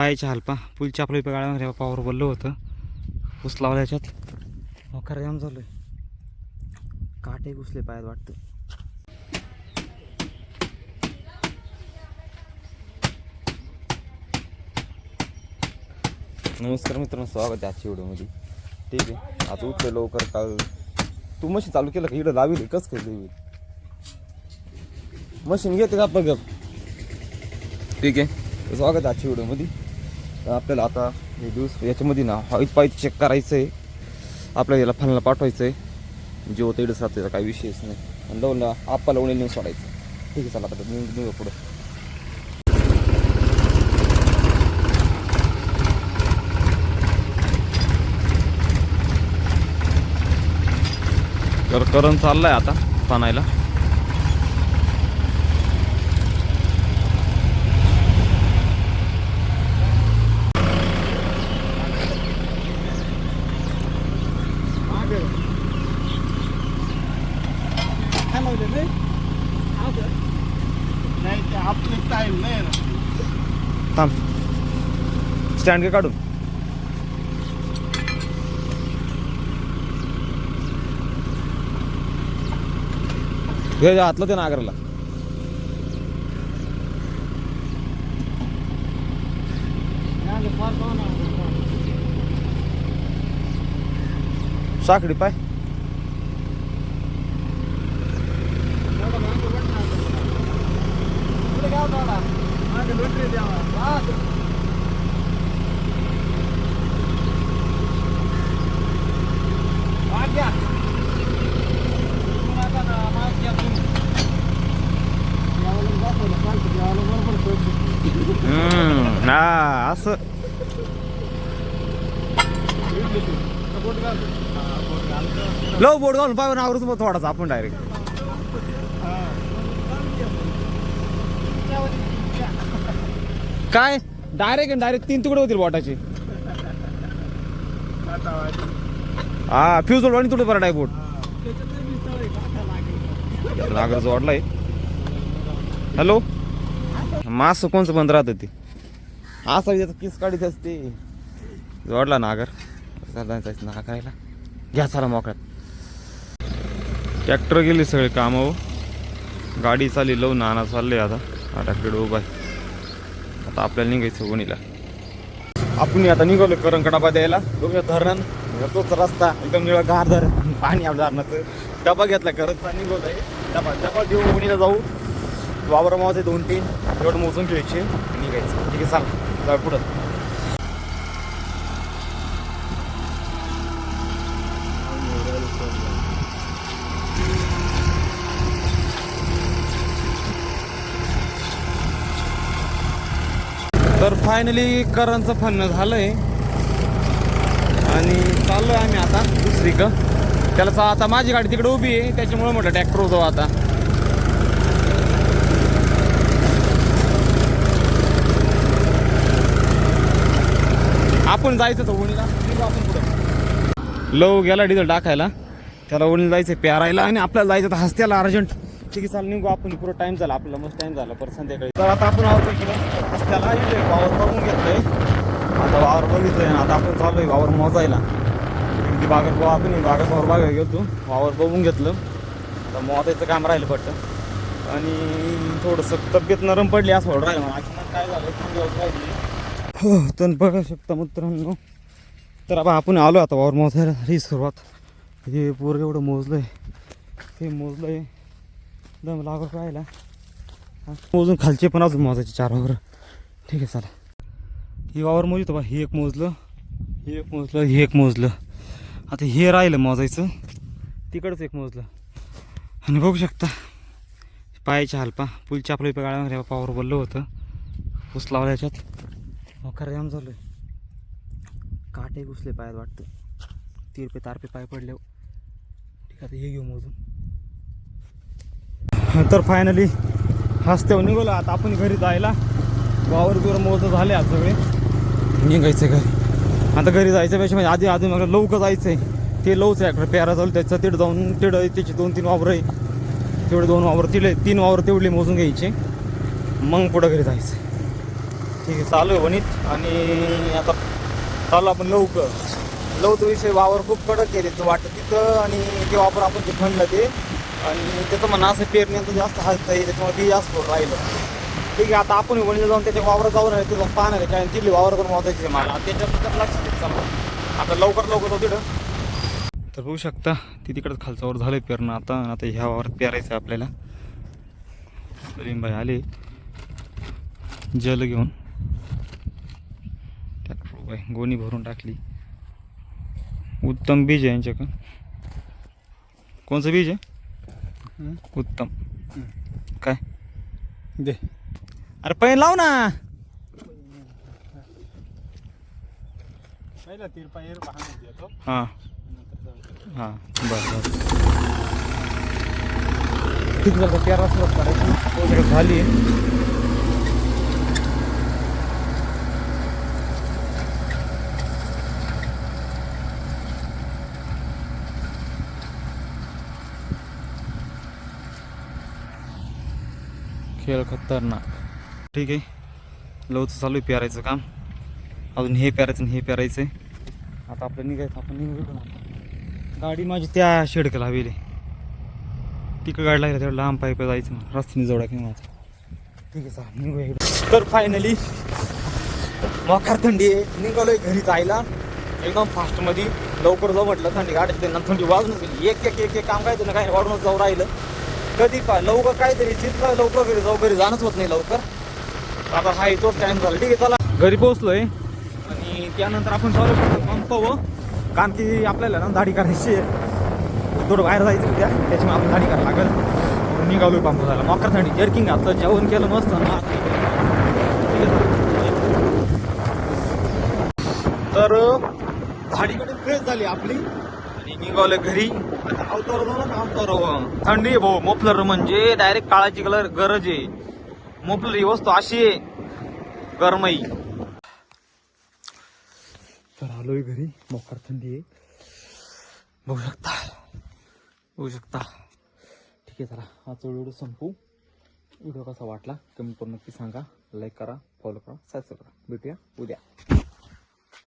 पायाच्या हलपा पुलच्या आपल्या गाड्यामध्ये पावर बोललं होतं. ऊस लावला याच्यात. मोकार जाम झालोय. काटे घुसले पायात वाटतं. नमस्कार मित्रांनो स्वागत आहे आजच्या व्हिडिओमध्ये. ठीक आहे. आता उठलं लवकर. काल तू मशीन चालू केलं का? इकडं लावी कस काय देवी मशीन घेते का बघ ठीक आहे. स्वागत आहे आजच्या व्हिडिओमध्ये. आपल्याला आता हे दिवस याच्यामध्ये ना हॉईल पाईप चेक करायचं आहे आपल्याला याला फलना पाठवायचं आहे जेव्हा होतं इकडंच राहतं काही विषयच नाही. आणि लावून आप्पा लावून नेऊन सोडायचं. ठीक आहे चला आता निघ निघू पुढं. तर करण चाललाय आता पानायला नाही ते आपले टाईम नाही ना थांब. स्टँड का काढून. हे आतलं ते नागरला साखडी पाय. असं लव बोर्ड घालून पाहून आवरून मग थोडासा आपण डायरेक्ट काय डायरेक्ट डायरेक्ट तीन तुकडे होतील बोटाचे हा फ्यूज आणि तुकडे बरं आहे बोट नागर जोडलाय हॅलो मास कोणचं बंद राहतं ते असा त्याचा किस काढीत असते. जोडला नागर जायचं नागायला घ्या चला मोकळ्यात. ट्रॅक्टर गेले सगळे कामावर गाडी चालली लव नाना चालले आता. आता खेळ उभा आहे. आता आपल्याला निघायचं गोणीला आपण आता निघालो करंकडा द्यायला. बघूया धरण. तोच रस्ता. एकदम निळा गार धरण. पाणी आपल्या धरणाचं. डबा घेतला करंगचा निघत आहे. डबा डबा घेऊन गोणीला जाऊ. वावर मावाचे दोन तीन एवढं मोजून घ्यायचे. निघायचं. ठीक आहे चाल. जाऊ पुढं. तर फायनली करांचं फन्न झालंय. आणि चाललोय आम्ही आता दुसरीक त्याला आता माझी गाडी तिकडे उभी आहे त्याच्यामुळे म्हटलं ट्रॅक्टर होतो आता. आपण जायचं तर उणीला निघू आपण पुढं. लव गेला डिझेल टाकायला. त्याला उणीला जायचं प्यारायला आणि आपल्याला जायचं तर हस्त्याला अर्जंट. ठीक आहे चाल निघू आपण. पुरं टाईम झाला आपला मस्त टाइम झाला. परत संध्याकाळी. तर आता आपण आहोत इकडं. हस्त्याला वावर बघून घेतलंय. आता वावर बघितलंय आता आपण चाललोय वावर मोजायला. ती बागत बघ आपण बागत वावर बघायला गेलो वावर बघून घेतलं. आता मोजायचं काम राहिलं पट्ट आणि थोडंसं तब्येत नरम पडली असं राहिलं. काय झालं? हो तर बघा शकता मित्रांनो. तर आता आपण आलो आता वावर मोजायला. ही सुरुवात. हे पोर एवढं मोजलंय. हे मोजलंय. दम लागत राहिला. मोजून खालचे पण अजून मोजायचे चार वावर. ठीक आहे चला. ही वावर मोजतो बा हे एक मोजलं. हे एक मोजलं हे एक मोजलं. आता हे राहिलं मोजायचं. तिकडंच एक मोजलं. आणि बघू शकता पायाच्या हलपा. पुलच्या आपल्या गाळ्यामध्ये पावर बोललं होतं. ऊस लावल्याच्यात मोकार जाम झालोय. काटे घुसले पायात वाटतं. तिरपे तारपे पाय पडले ठीक आहे हे घेऊ मोजून तर फायनली हस्त्यावर निघालो. आता आपण घरी जायला. वावर बिवर मोज झाले आज सगळे. निघायचं घरी. आता घरी जायचं पेक्षा म्हणजे आधी आधी मला लवकर जायचं आहे ते लवच आहे प्यारा चालू त्याचं तिथं जाऊन तिथं त्याची दोन तीन वावर आहे. तेवढे दोन वावर तिले तीन वावर तेवढे मोजून घ्यायचे. मग पुढं घरी जायचं ठीक आहे चालू आहे वणीत. आणि आता चालू आपण लवकर. लवकर विषय वावर खूप कडक केले तो वाटतं तिथं आणि ते वापर आपण ते खणलं ते. आणि त्याचं म्हणणं असं पेरण्याचं जास्त हात आहे त्याच्यामुळे ते जास्त राहिलं. ठीक आहे आता आपण वणीला जाऊन त्याच्या वावरात जाऊन राहिले तिथं पाहणार आहे. कारण तिथली वावर करून वाचायची आहे मला. त्याच्याबद्दल लक्ष देत चालू. आता लवकर लवकर होतो तिथं. तर बघू शकता ती तिकडं झालं आहे झालं पेरणं आता. आता ह्या वावरात पेरायचं आहे आपल्याला. सलीमभाई आले. जल घेऊन. बाई गोणी भरून टाकली. उत्तम बीज आहे यांच्याकडं. कोणचं बीज आहे? उत्तम. काय? दे. अरे पैन लाव ना. हां हां. बरं बरं. ठीक झालं तेरा झाली खेळ खतरनाक. ठीक आहे. लवचं चालू आहे पेरायचं काम. अजून हे पेरायचं हे पेरायचं आहे. आता आपलं निघायचं आपण निघू इकडून गाडी माझी त्या शेडकं हवेली. तिकडं गाडी लागली तेवढं लांब पाय जायचं रस्त्याने जोडा की माझं. ठीक आहे चालेल निघूया इकडं. तर फायनली मोकार थंडी आहे. निघालोय घरी जायला. एकदम फास्टमध्ये लवकर जाऊ म्हटलं थंडी गाडी त्यांना थंडी वाजून गेली. एक एक एक काम काय ना काही वाढूनच जाऊ राहिलं. कधी पा लवकर काहीतरी चित्र लवकर घरी जाऊ घरी जाणंच होत नाही लवकर. आता हा तोच टाइम झाला. ठीक आहे चला. घरी पोहोचलोय. आणि त्यानंतर आपण चालू करतो पंपावं कारण की आपल्याला ना दाढी करायची आहे. थोडं बाहेर जायचं उद्या. त्याच्यामुळे आपण दाढी करायला लागेल. निघालोय पंप झाला मकर थंडी जर्किंग घातलं जेवण केलं मस्त. ना तर झाडीकडे फ्रेश झाली आपली. आणि निघावलं घरी. अवतार अवतार थंडी आहे भाऊ मोफलर म्हणजे डायरेक्ट काळाची कलर गरज आहे. मोफलर ही वस्तू अशी आहे गरमई. तर आलोय घरी मोकार थंडी आहे. बघू शकता. बघू शकता. ठीक आहे चला आजचा व्हिडिओ संपू. व्हिडिओ कसा वाटला कमेंट करून नक्की सांगा. लाईक करा फॉलो करा सबस्क्राईब करा. भेटूया उद्या.